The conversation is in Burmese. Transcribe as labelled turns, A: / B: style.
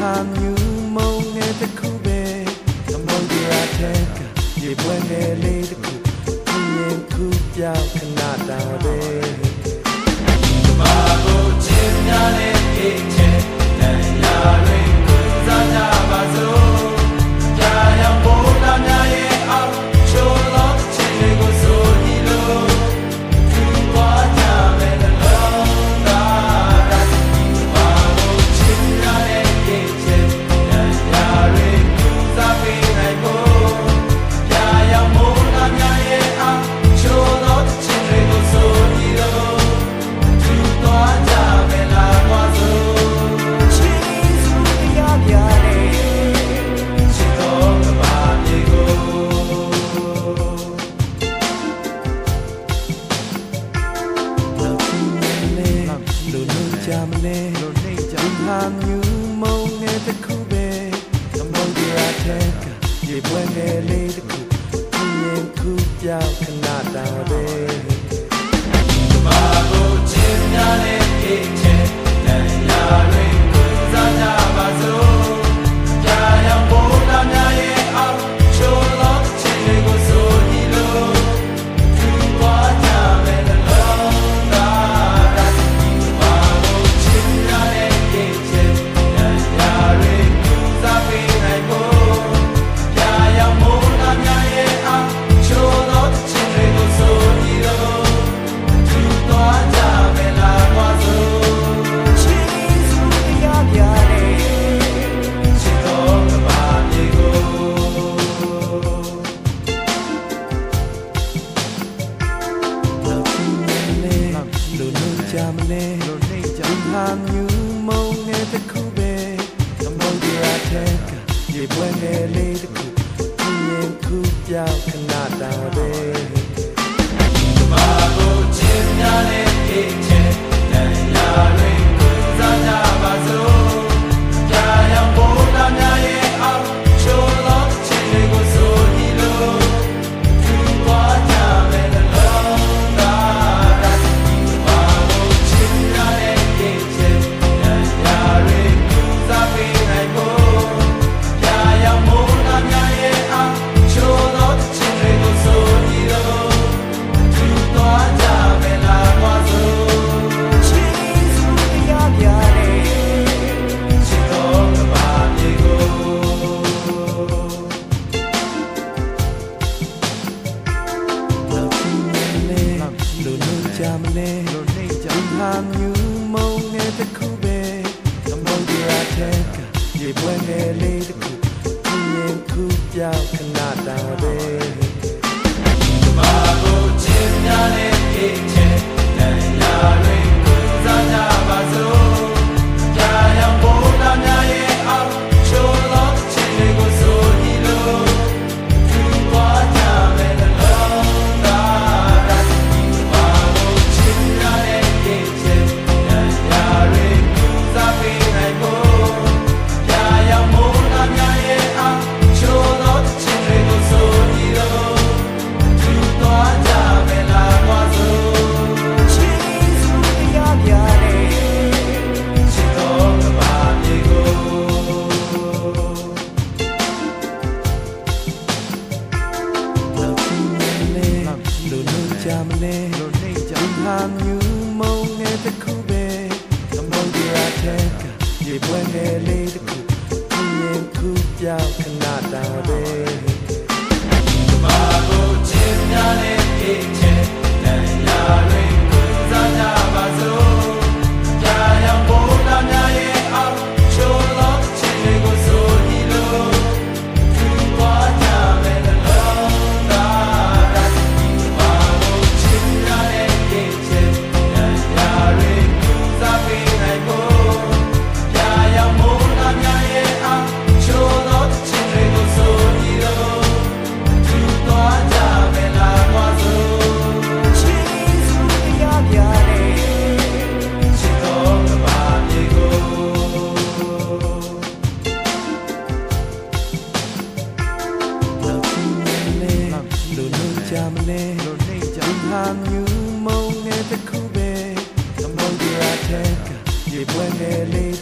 A: ဟာမြူမုံငယ်တစ်ခုပဲကမ္ဘောဒီးယားထဲကရေပွဲငယ်လေးတစ်ခုပြင်းခုပြောင်းခဏတာ
B: မုံငယ်တစ်ခု
A: ပဲ
B: ကမုံ
A: တရားထက်က
B: ရေပွဲငယ်လေး
A: တ
B: စ်
A: ခုပြင်းခုပြောင်းခဏတာပဲ
B: ဘာကိုချင်တာလဲ
A: the cool. ပွဲငယ်လေးတစ်ခုပြင်းခုပြော
B: င်း
A: ထဲကရေပွဲငယ်လေးတစ်ခုခု
B: ရင်ခု
A: ပြောင်းခဏတောင်တဲ့ when they leave.